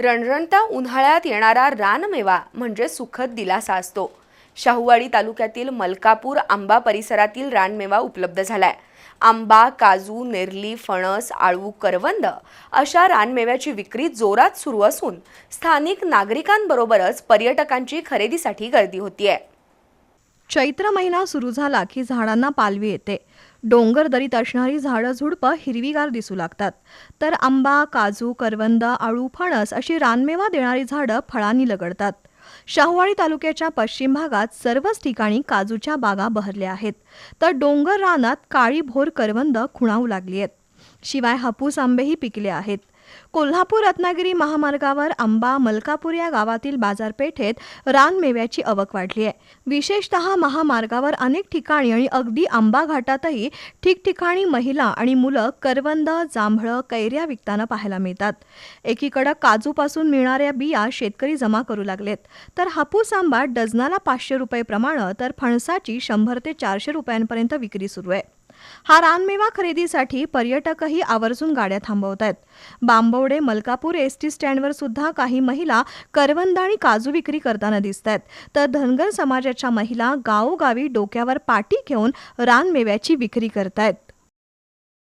रणरणता उन्हाळ्यात येणारा रानमेवा म्हणजे सुखद दिलासा असतो. शाहूवाडी तालुक्यातील मलकापूर आंबा परिसरातील रानमेवा उपलब्ध झालाय. आंबा काजू नेरली फणस आळू करवंद अशा रानमेव्याची विक्री जोरात सुरू असून स्थानिक नागरिकांबरोबरच पर्यटकांची खरेदीसाठी गर्दी होतीये. चैत्र महिना सुरू झाला की झाडांना पालवी येते. डोंगर दरीत असणारी झाडं झुडपं हिरवीगार दिसू लागतात. तर आंबा काजू करवंद आळू फणस अशी रानमेवा देणारी झाडं फळांनी लगडतात. शाहूवाडी तालुक्याच्या पश्चिम भागात सर्वच ठिकाणी काजूच्या बागा बहरल्या आहेत. तर डोंगर रानात काळी भोर करवंद खुणावू लागली आहेत. शिवाय हापूस आंबेही पिकले आहेत. कोल्हापूर रत्नागिरी महामार्गावर आंबा मलकापूर या गावातील बाजारपेठेत रानमेव्याची आवक वाढली आहे. विशेषतः महामार्गावर अनेक ठिकाणी आणि अगदी आंबा घाटातही ठिकठिकाणी महिला आणि मुलं करवंद जांभळं कैऱ्या विकताना पाहायला मिळतात. एकीकडं काजूपासून मिळणाऱ्या बिया शेतकरी जमा करू लागलेत. तर हापूस आंबा डझनाला पाचशे रुपये प्रमाणे तर फणसाची शंभर ते चारशे रुपयांपर्यंत विक्री सुरू आहे. हा रानमेवा खरेदीसाठी पर्यटकही आवर्जून गाड्या थांबवत आहेत बांबवडे मलकापूर एस टी स्टँडवर सुद्धा काही महिला करवंद आणि काजू विक्री करताना दिसत आहेत तर धनगर समाजाच्या महिला गावोगावी डोक्यावर पाटी घेऊन रानमेव्याची विक्री करतायत.